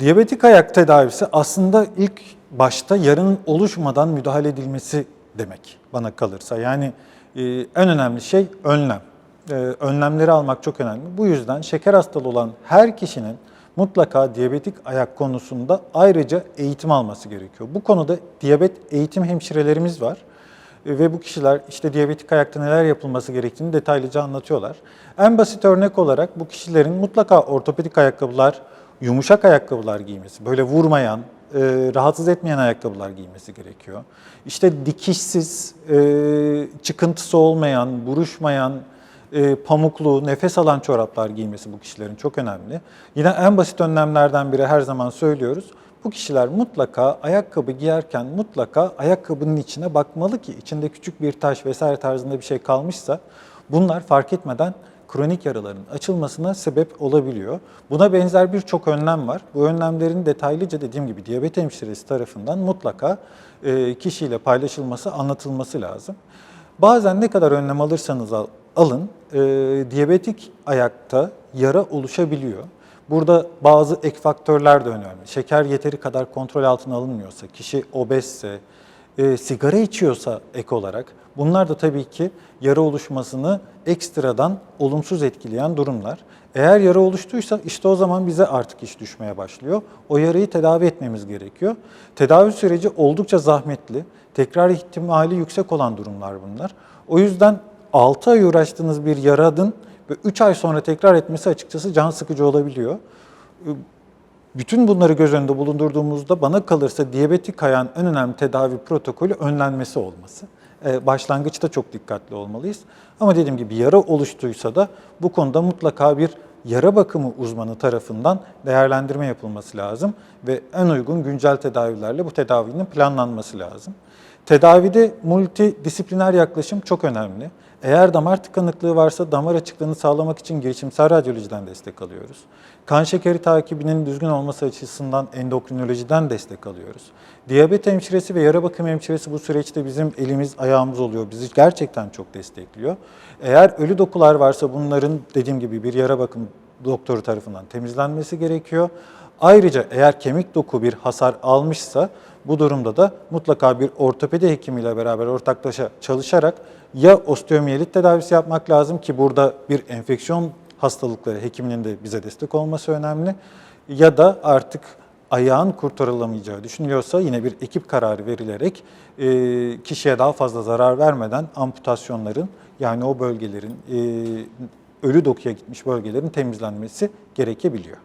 Diyabetik ayak tedavisi aslında ilk başta yarının oluşmadan müdahale edilmesi demek bana kalırsa. Yani e, en önemli şey önlem. E, önlemleri almak çok önemli. Bu yüzden şeker hastalığı olan her kişinin mutlaka diyabetik ayak konusunda ayrıca eğitim alması gerekiyor. Bu konuda diyabet eğitim hemşirelerimiz var. E, ve bu kişiler işte diyabetik ayakta neler yapılması gerektiğini detaylıca anlatıyorlar. En basit örnek olarak bu kişilerin mutlaka ortopedik ayakkabılar, yumuşak ayakkabılar giymesi, böyle vurmayan, e, rahatsız etmeyen ayakkabılar giymesi gerekiyor. İşte dikişsiz, e, çıkıntısı olmayan, buruşmayan, e, pamuklu, nefes alan çoraplar giymesi bu kişilerin çok önemli. Yine en basit önlemlerden biri her zaman söylüyoruz. Bu kişiler mutlaka ayakkabı giyerken mutlaka ayakkabının içine bakmalı ki içinde küçük bir taş vesaire tarzında bir şey kalmışsa bunlar fark etmeden kronik yaraların açılmasına sebep olabiliyor. Buna benzer birçok önlem var. Bu önlemlerin detaylıca dediğim gibi diyabet hemşiresi tarafından mutlaka e, kişiyle paylaşılması, anlatılması lazım. Bazen ne kadar önlem alırsanız al- alın, e, diyabetik ayakta yara oluşabiliyor. Burada bazı ek faktörler de önemli. Şeker yeteri kadar kontrol altına alınmıyorsa, kişi obezse, e, sigara içiyorsa ek olarak bunlar da tabii ki yara oluşmasını ekstradan olumsuz etkileyen durumlar. Eğer yara oluştuysa işte o zaman bize artık iş düşmeye başlıyor. O yarayı tedavi etmemiz gerekiyor. Tedavi süreci oldukça zahmetli, tekrar ihtimali yüksek olan durumlar bunlar. O yüzden 6 ay uğraştığınız bir yaranın ve 3 ay sonra tekrar etmesi açıkçası can sıkıcı olabiliyor. Bütün bunları göz önünde bulundurduğumuzda bana kalırsa diyabetik ayağın en önemli tedavi protokolü önlenmesi olması. Ee, Başlangıçta çok dikkatli olmalıyız. Ama dediğim gibi yara oluştuysa da bu konuda mutlaka bir yara bakımı uzmanı tarafından değerlendirme yapılması lazım ve en uygun güncel tedavilerle bu tedavinin planlanması lazım. Tedavide multidisipliner yaklaşım çok önemli. Eğer damar tıkanıklığı varsa damar açıklığını sağlamak için girişimsel radyolojiden destek alıyoruz. Kan şekeri takibinin düzgün olması açısından endokrinolojiden destek alıyoruz. Diyabet hemşiresi ve yara bakım hemşiresi bu süreçte bizim elimiz ayağımız oluyor. Bizi gerçekten çok destekliyor. Eğer ölü dokular varsa bunların dediğim gibi bir yara bakım doktoru tarafından temizlenmesi gerekiyor. Ayrıca eğer kemik doku bir hasar almışsa bu durumda da mutlaka bir ortopedi hekimiyle beraber ortaklaşa çalışarak ya osteomiyelit tedavisi yapmak lazım ki burada bir enfeksiyon hastalıkları hekiminin de bize destek olması önemli ya da artık ayağın kurtarılamayacağı düşünülüyorsa yine bir ekip kararı verilerek e, kişiye daha fazla zarar vermeden amputasyonların yani o bölgelerin e, ölü dokuya gitmiş bölgelerin temizlenmesi gerekebiliyor.